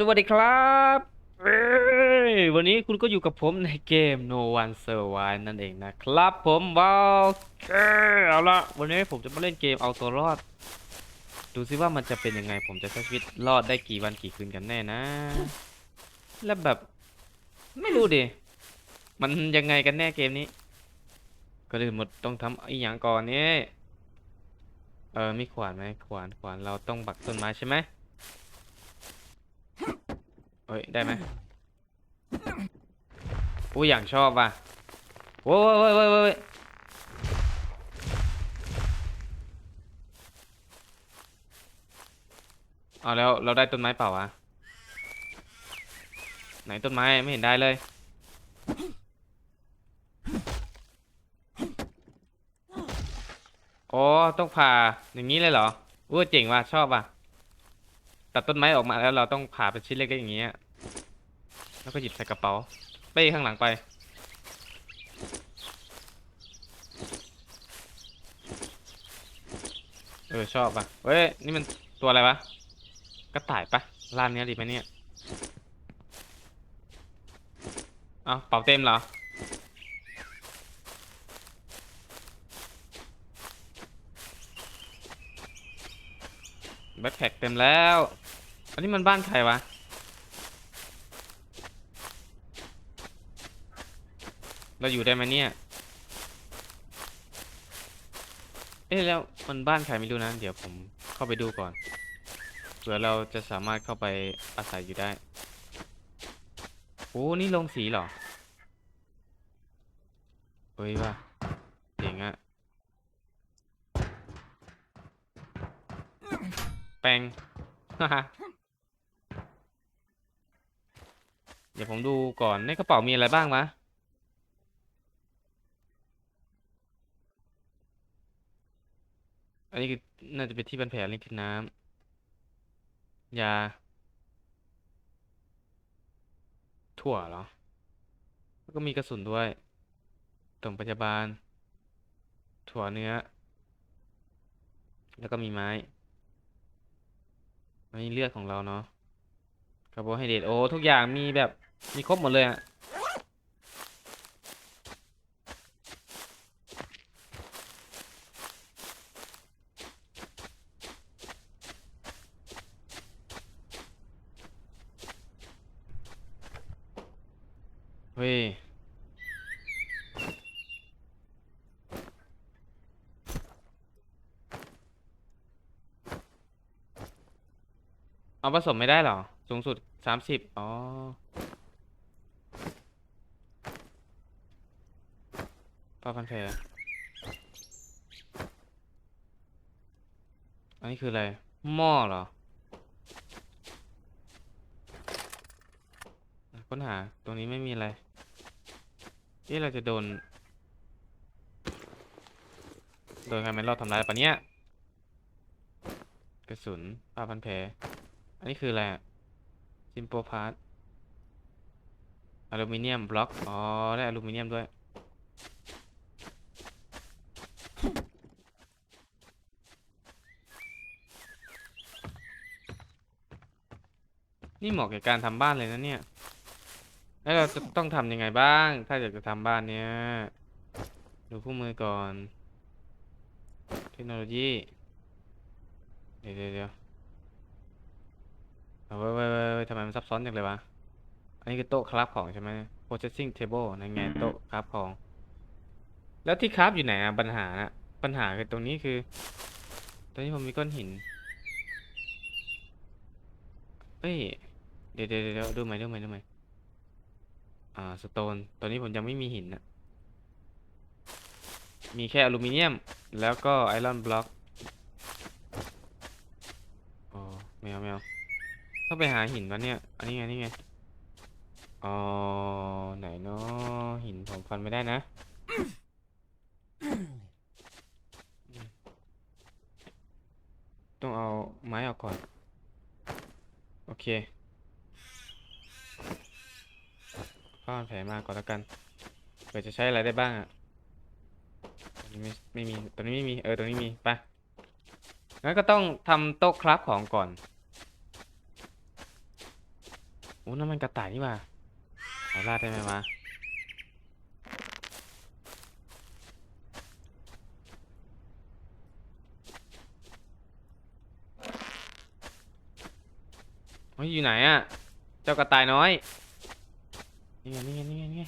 สวัสดีครับวันนี้คุณก็อยู่กับผมในเกม No One Survive นั่นเองนะครับ ผมว้าวเอาละวันนี้ผมจะมาเล่นเกมเอาตัวรอด ดูซิว่ามันจะเป็นยังไง ผมจะใช้ชีวิตรอดได้กี่วันกี่คืนกันแน่นะ แล้วแบบ ไม่รู้ดิมันยังไงกันแน่เกมนี้ ก็เลยหมดต้องทำอีกอย่างก่อนนี่เออมีขวานไหมขวานขวานเราต้องปักต้นไม้ใช่ไหม เฮ้ย ได้ไหมอู้อย่างชอบว่ะโว้ยโว้ยโว้ยโว้ยเอาแล้วเราได้ต้นไม้เปล่าวะ ไหนต้นไม้ไม่เห็นได้เลย อ๋อ ต้องผ่าอย่างนี้เลยเหรออู้เจ๋งว่ะชอบว่ะ ตัดต้นไม้ออกมาแล้วเราต้องผ่าเป็นชิ้นเล็กๆอย่างเงี้ย แล้วก็หยิบใส่กระเป๋าเป้ข้างหลังไป เออชอบป่ะเว้ยนี่มันตัวอะไรวะกระต่ายปะร้านนี้ดีไหมเนี่ยเอาเป๋าเต็มเหรอแบ็คแพ็คเต็มแล้ว อันนี้มันบ้านใครวะ เราอยู่ได้ไหมเนี่ย เอ๊ะแล้วมันบ้านใครไม่รู้นะ เดี๋ยวผมเข้าไปดูก่อน เผื่อเราจะสามารถเข้าไปอาศัยอยู่ได้ โอ้นี่ลงสีเหรอ เฮ้ยว่ะเจ๋งอะแปลง ดี๋ยวผมดูก่อนในกระเป๋ามีอะไรบ้างวะอันนี้คือน่าจะเป็นที่พันแผลลิงทิดน้ำยา ถั่วเหรอ แล้วก็มีกระสุนด้วยตรงพยาบาล ถั่วเนื้อ แล้วก็มีไม้อันนี้เลือดของเราเนาะคาร์โบไฮเดรตโอ้ทุกอย่างมีแบบ มีครบหมดเลยอะเฮ้ยเอาผสมไม่ได้เหรอ สูงสุดสามสิบอ๋อ ผ้าพันแผลอันนี้คืออะไร หม้อเหรอ ค้นหา ตรงนี้ไม่มีอะไรเอ๊ะเราจะโดน โดนใครไม่รอดทำร้ายปะเนี้ยกระสุนผ้าพันแผลอันนี้คืออะไรซิมโปพาร์ตอลูมิเนียมบล็อก อ๋อ ได้อลูมิเนียมด้วย นี่เหมาะกับการทำบ้านเลยนะเนี่ย แล้วเราจะต้องทำยังไงบ้าง ถ้าอยากจะทำบ้านเนี้ย ดูคู่มือก่อน เทคโนโลยี เดี๋ยวเดี๋ยวเดี๋ยวเอาไว้ไว้ไว้ไว้ทำไมมันซับซ้อนจังเลยวะ อันนี้คือโต๊ะคราฟของใช่ไหม processing table นั่นไงโต๊ะคราฟของ แล้วที่คราฟอยู่ไหนอะปัญหานะปัญหาคือตรงนี้คือ ตรงนี้ผมมีก้อนหิน เอ้ยเดี๋ยวเดี๋ยวเดี๋ยวดูใหม่ดูใหม่ดูใหม่อ่าสโตนตอนนี้ผมยังไม่มีหินนะมีแค่อลูมิเนียม แล้วก็ไอรอนบล็อกอ๋อไม่เอาไม่เอาต้องไปหาหินวะเนี่ย อันนี้ไงนี่ไง อ๋อ ไหนเนาะหินผมฟันไม่ได้นะ ต้องเอาไม้ออกก่อน โอเค ผ้าพันแผลมาก่อนแล้วกันเผื่อจะใช้อะไรได้บ้างอะตอนนี้ไม่ไม่มีตอนนี้ไม่มีเออตรงนี้มีไปงั้นก็ต้องทำโต๊ะคราฟของก่อนอ้นั่นมันกระต่ายนี่ว่าเอาลาดได้ไหมวะเฮ้ยอยู่ไหนอะเจ้ากระต่ายน้อย นี่ไงนี่ไงนี่ไงนี่ไง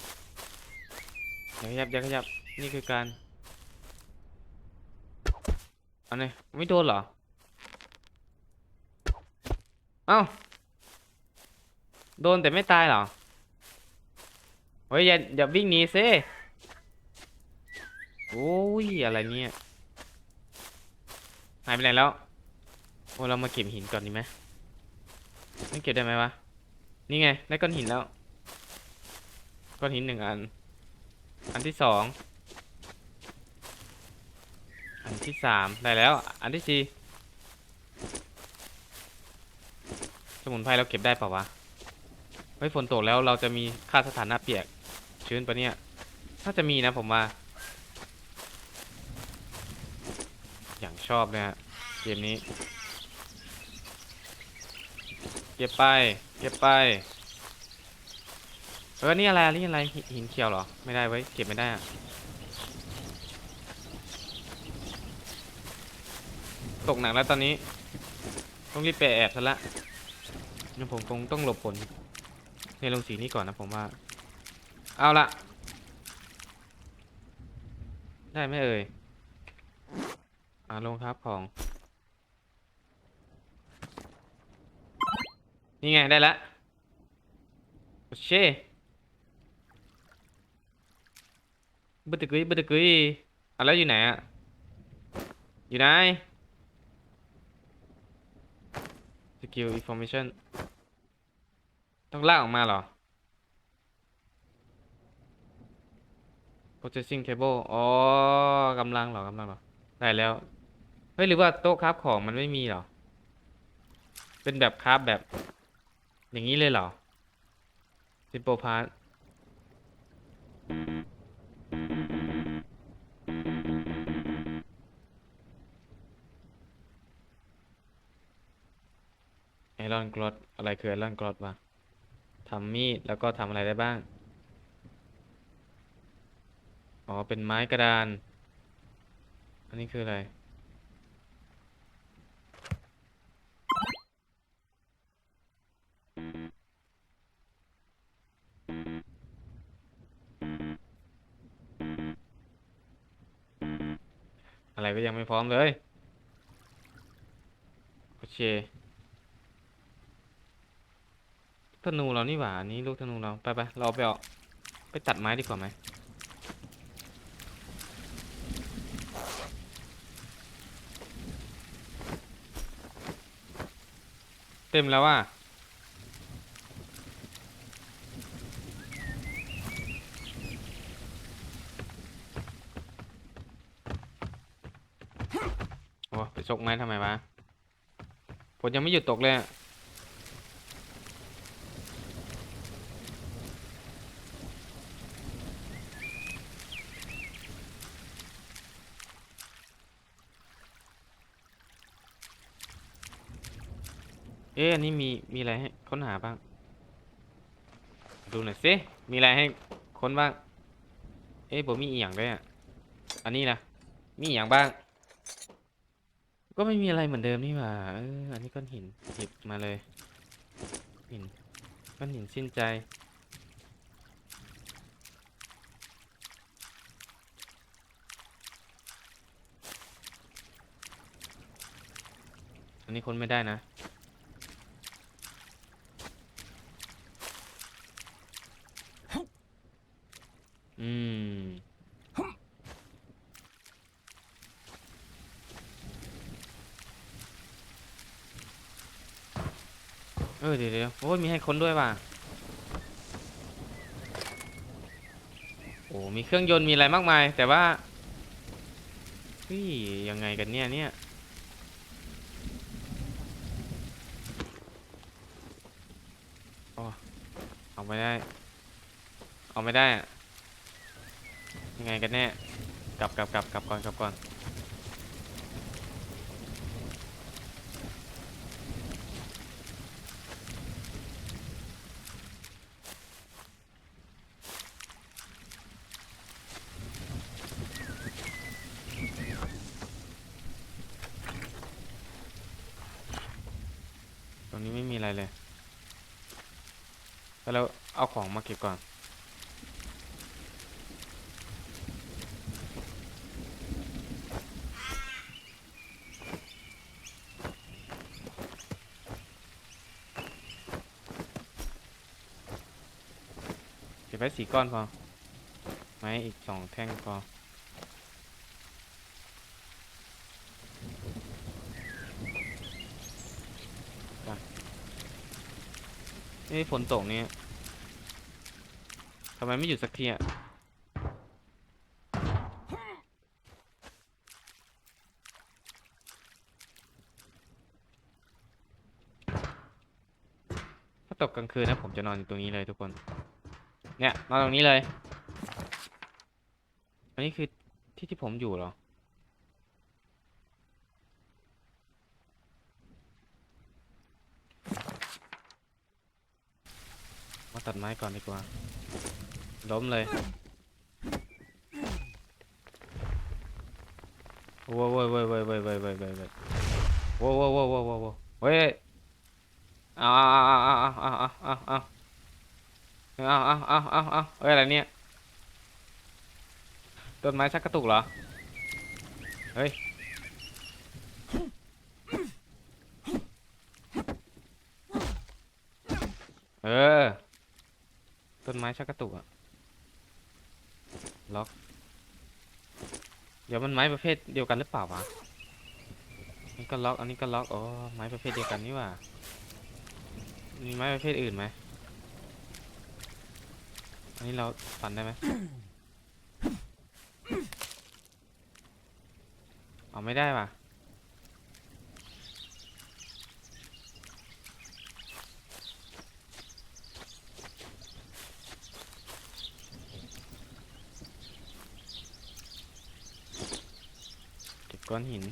อย่าขยับอย่าขยับนี่คือการอันนี้ไม่โดนเหรอ เอ้า โดนแต่ไม่ตายเหรอ เฮ้ยอย่าอย่าวิ่งหนีซิโอ้ยอะไรเนี่ย หายไปไหนแล้ว โอ้เรามาเก็บหินก่อนดีไหมไม่เก็บได้ไหมวะ นี่ไงได้ก้อนหินแล้ว ก้อนหินหนึ่งอัน อันที่สอง อันที่สามได้แล้ว อันที่สี่สมุนไพรเราเก็บได้เปล่าวะ เฮ้ยฝนตกแล้วเราจะมีค่าสถานะเปียก ชื้นปะเนี่ย น่าจะมีนะผมว่า อย่างชอบเลยฮะเกมนี้ เก็บไป เก็บไป เออ นี่อะไร นี่อะไรหิหินเขียวเหรอ ไม่ได้ไว้เก็บไม่ได้อะตกหนักแล้วตอนนี้ ต้องรีบไปแอบซะละงั้นผมคงต้องหลบฝนในลงสีนี้ก่อนนะผมว่า เอาละ ได้ไหมเอ่ย อ่าลงครับของ นี่ไงได้แล้วโอเค บึตะกุยบึตะกุยอะแล้วอยู่ไหนอะ อยู่ไหน สกิล information ต้องลากออกมาเหรอ processing table อ๋อกำลังเหรอกำลังเหรอ ได้แล้ว เฮ้ย หรือว่าโต๊ะคราฟของมันไม่มีเหรอ เป็นแบบคราฟแบบ อย่างนี้เลยเหรอ simple part ไอรอนกรดอะไรคือไอรอนกรดวะทำมีดแล้วก็ทำอะไรได้บ้าง อ๋อ เป็นไม้กระดาน อันนี้คืออะไร อะไรก็ยังไม่พร้อมเลย โอเค ธนูเรานี่หว่าอันนี้ลูกธนูเราไปไปเราไปเอาไปตัดไม้ดีกว่าไหมเต็มแล้วว่าโอ้ไปชกไม้ทำไมวะฝนยังไม่หยุดตกเลย เอ๊ะอันนี้มีมีอะไรให้ค้นหาบ้าง ดูหน่อยสิมีอะไรให้ค้นบ้าง เอ๊ะผมมีอีกอย่างด้วยอะอันนี้นะมีอีกอย่างบ้าง ก็ไม่มีอะไรเหมือนเดิมนี่หว่าเอออันนี้ก้อนหินหยิบมาเลยหินก้อนหินสิ้นใจอันนี้คนไม่ได้นะ อืม เออเดี๋ยวเดี๋ยวโอ้ยมีให้ค้นด้วยว่ะโอ้มีเครื่องยนต์มีอะไรมากมาย แต่ว่าเฮ้ยยังไงกันเนี่ยเนี่ยอ๋อเอาไม่ได้ เอาไม่ได้อะยังไงกันแน่ กลับกลับกลับกลับก่อนกลับก่อน เลยแล้วเอาของมาเก็บก่อน เก็บไว้สี่ก้อนพอ ไม้อีกสองแท่งพอ นี่ฝนตกเนี่ยทำไมไม่หยุดสักทีอะถ้าตกกลางคืนนะผมจะนอนอยู่ตรงนี้เลยทุกคน เนี่ยนอนตรงนี้เลย อันนี้คือที่ที่ผมอยู่เหรอ มาตัดไม้ก่อนดีกว่า ล้มเลยโว้ยโว้ยโว้ยโว้ยโว้ยโว้ยโว้ยโว้ยโว้ยโว้ยโว้ยโว้ยโว้ยโว้ยโว้ยเฮ้ยเอาเอาเอาเอาเอาเอาเอาเอาเอาเอาเอาเอาเอาเฮ้ยอะไรเนี่ยต้นไม้ชักกระตุกเหรอ เฮ้ยเออ ต้นไม้ชักกระตุกอะล็อก เดี๋ยวมันไม้ประเภทเดียวกันหรือเปล่าวะอันนี้ก็ล็อก อันนี้ก็ล็อก อ๋อ ไม้ประเภทเดียวกันนี่ว่า มีไม้ประเภทอื่นไหม อันนี้เราฟันได้ไหมเอาไม่ได้ว่ะ ก้อนหิน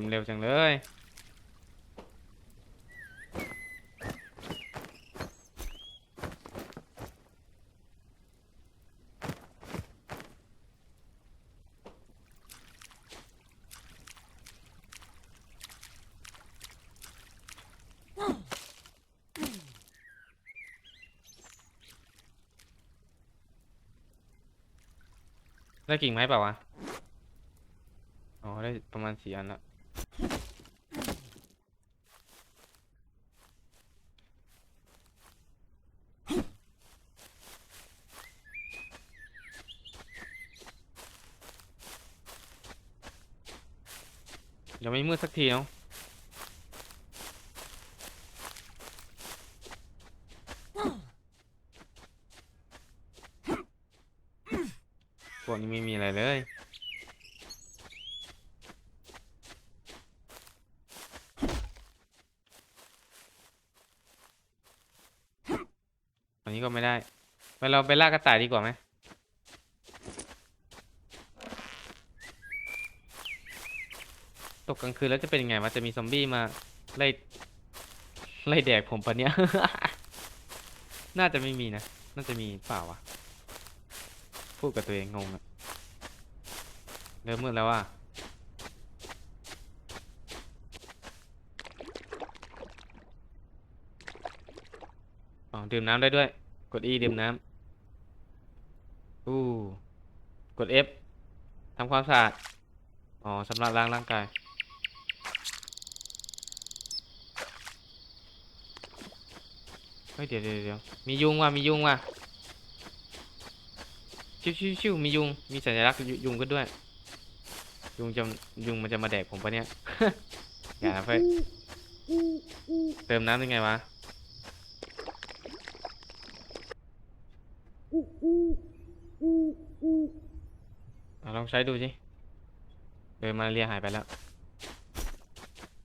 มเร็วจังเลย ได้กิ่งไม้เปล่าวะ อ๋อ ได้ประมาณสี่อันละ ยังไม่มืดสักทีเนาะพวกนี้ไม่มีอะไรเลยอันนี้ก็ไม่ได้ ไปเราไปล่ากระต่ายดีกว่าไหม กลางคืนแล้วจะเป็นยังไงวะจะมีซอมบี้มาไล่ไล่แดกผมปะเนี่ยน่าจะไม่มีนะ น่าจะมีเปล่าวะ พูดกับตัวเองงงอะเริ่มมืดแล้วว่ะอ๋อดื่มน้ำได้ด้วย กด E ดื่มน้ำอู้กด F ทำความสะอาด อ๋อสำหรับล้างร่างกาย ฮ้ยเดี๋ยวเดี๋ยวเดี๋ยวมียุงว่ะมียุงว่ะชิวชิวชิวมียุงมีสัญลักษณ์ยุงก็ด้วย ยุงจะยุงมันจะมาแดกผมปะเนี่ย อย่านะเฟ้ยเติมน้ำยังไงวะลองใช้ดูสิเดินมาเรียหายไปแล้ว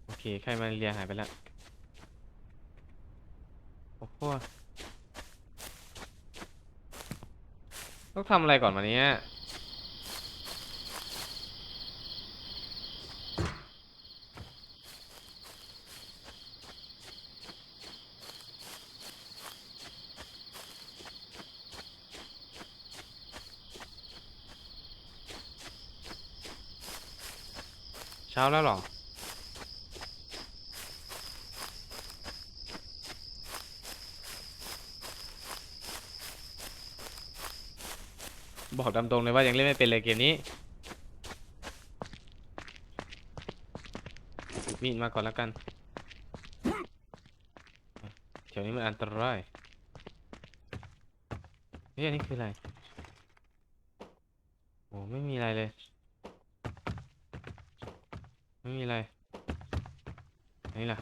โอเคไข้มาเรียหายไปแล้ว โอ้โหต้องทำอะไรก่อนวันนี้เช้าแล้วหรอ บอกตามตรงเลยว่ายังเล่นไม่เป็นเลยเกมนี้มีดมาก่อนแล้วกันแถวนี้มันอันตรายเฮ้ยอันนี้คืออะไรโอ้ไม่มีอะไรเลย ไม่มีอะไรอันนี้ล่ะ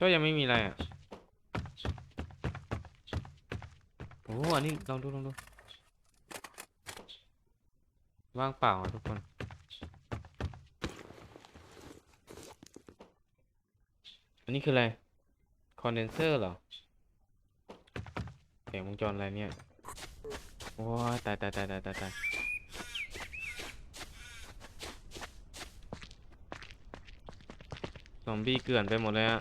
ก็ยังไม่มีอะไรอะ โอ้อันนี้ลองดูลองดูว่างเปล่าอะทุกคนอันนี้คืออะไร คอนเดนเซอร์เหรอแผงวงจรอะไรเนี่ย โอ้ยตายตายตายตายตายตายซอมบี้เกลื่อนไปหมดเลยอะ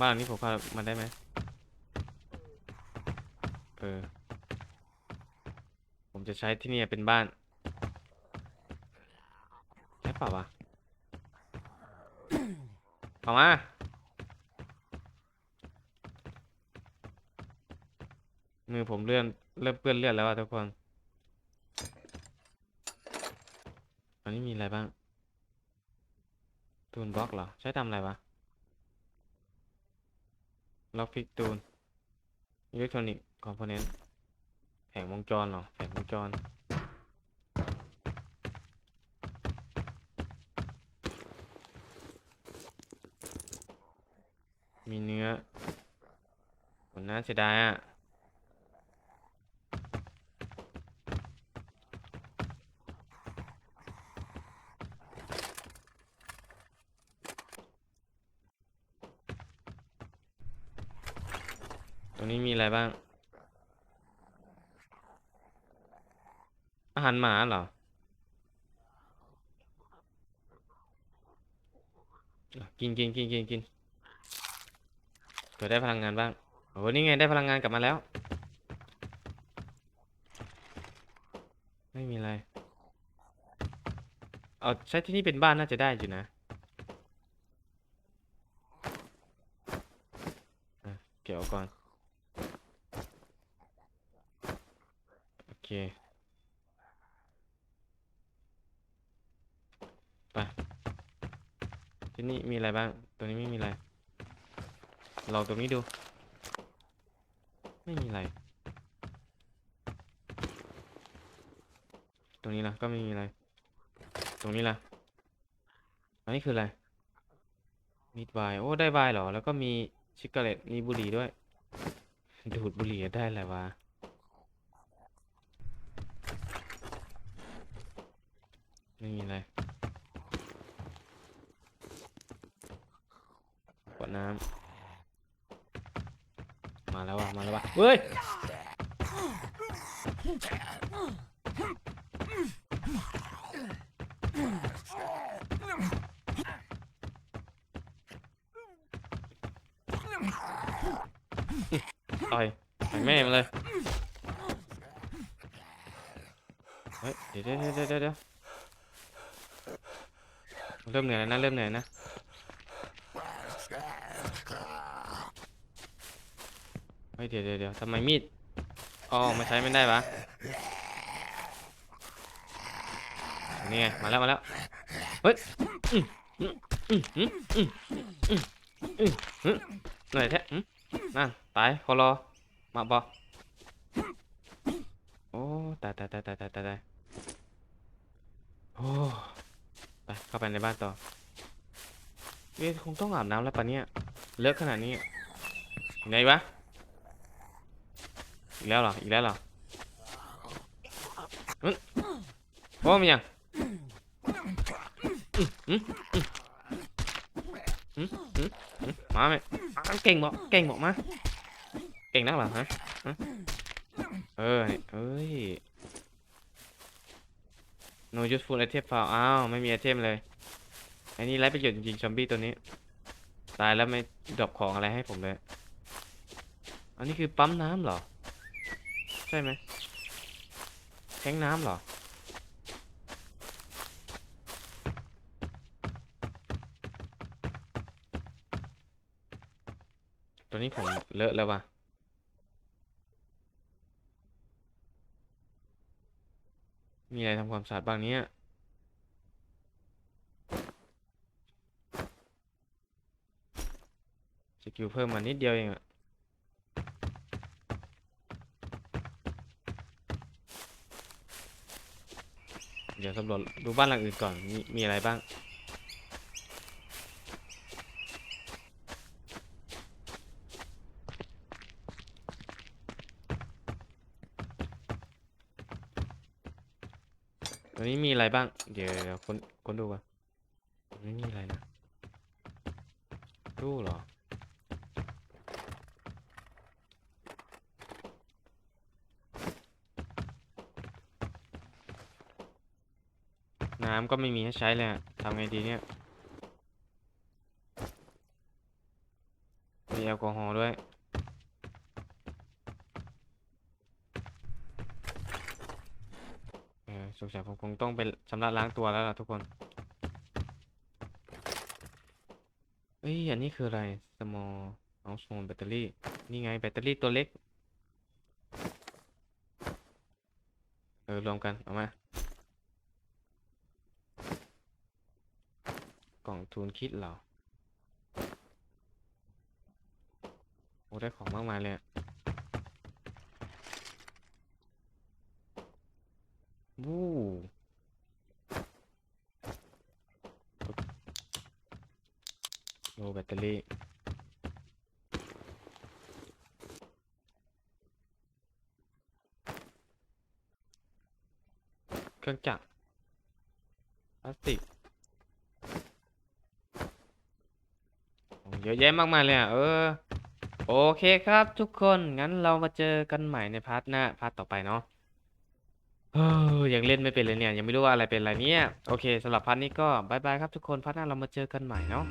บ้านหลังนี้ผมเข้ามาได้ไหม ออ ผมจะใช้ที่นี่เป็นบ้าน ใช่ป่าวะเอามา มือผมเลื่อนเริ่มเปื้อนเลือดแล้วอะทุกคนอันนี้มีอะไรบ้าง ตูนบล็อกเหรอ ใช้ทำอะไรวะล็อกพิกตูนอิเล็กทรอนิกส์ คอมโพเนนต์แผงวงจรเหรอ แผงวงจร มีเนื้อผลน่าเสียดายอะตรงนี้มีอะไรบ้าง อา หารหมาเหรอกินกินกินกินกินเผื่อได้พลังงานบ้างโอ้นี่ไงได้พลังงานกลับมาแล้ว ไม่มีอะไร เอาใช้ที่นี่เป็นบ้านน่าจะได้อยู่นะะเกี่ยวก่อน โอเค ไป ที่นี่มีอะไรบ้างตัวนี้ไม่มีอะไรลองตรงนี้ดู ไม่มีอะไร ตรงนี้ล่ะก็ไม่มีอะไร ตรงนี้ล่ะ อันนี้คืออะไร มีดไวโอ้ ได้ไวเหรอ แล้วก็มีชิกเกเรตมีบุหรี่ด้วย ดูดบุหรี่ได้แหละวะไม่มีอะไร วดน้ำมาแล้วว่ะมาแล้วว่ะเฮ้ยต่อยต่อยแม่มันเลยเฮ้ยเดี๋ยวเดี๋ยวเดี๋ยวเดี๋ยวเดี๋ยวเริ่มเหนื่อยแล้วนะเริ่มเหนื่อยนะ เดี๋ยวเดี๋ยวทำไมมีดอ๋อมาใช้ไม่ได้ปะนี่ไงมาแล้วมาแล้วเฮ้ยหน่อยแท้นั่นตายคอรอมาบอโอ้ตายตายตายตายตายตายโอ้ไปเข้าไปในบ้านต่อเอ๊คงต้องอาบน้ำแล้วปะเนี่ยเลอะขนาดนี้ไหนวะ อีกแล้วเหรอ อีกแล้วเหรออืมโอ้มันยังอืมอืมอืมอืมมาไหมเก่งบอกเก่งบอกมา เก่งนักเหรอฮะเออนี่เอ้ย no useful item found อ้าว ไม่มีไอเทมเลยอ้นี่ไร้ประโยชน์จริงๆ ซอมบี้ตัวนี้ ตายแล้วไม่ดรอปของอะไรให้ผมเลย อันนี้คือปั๊มน้ำเหรอ ช่ไหมแทงน้ำเหรอ ตัวนี้ผมเลอะแล้วว่ะมีอะไรทำความสะอาดบ้างเนี้ยสกิลเพิ่มมานิดเดียวเองอะ ดี๋ยวสำรวจดูบ้านหลังอื่นก่อน มีมีอะไรบ้างตัวนี้มีอะไรบ้าง เดี๋ยวเดี๋ยวคนคนดูก่อนตัวนี้มีอะไรนะตู้เหรอ น้ำก็ไม่มีให้ใช้เลยทำไงดีเนี่ย มีแอลกอฮอล์ด้วย สงสัยผมคงต้องไปชำระล้างตัวแล้วล่ะทุกคน เอ้ย อันนี้คืออะไร small household battery นี่ไงแบตเตอรี่ตัวเล็ก เออ รวมกัน เอามา ทูนคิดเหรอ โอ้ได้ของมากมายเลยวู้โลแบตเตอรี่เครื่องจักรพลาสติกโอ้ เยอะแยะมากมายเลยอะเออ โอเคครับทุกคนงั้นเรามาเจอกันใหม่ในพาร์ทหน้าพาร์ทต่อไปเนาะเออยังเล่นไม่เป็นเลยเนี่ย ยังไม่รู้ว่าอะไรเป็นอะไรเนี่ย โอเคสำหรับพาร์ทนี้ก็บายบายครับทุกคนพาร์ทหน้าเรามาเจอกันใหม่เนาะ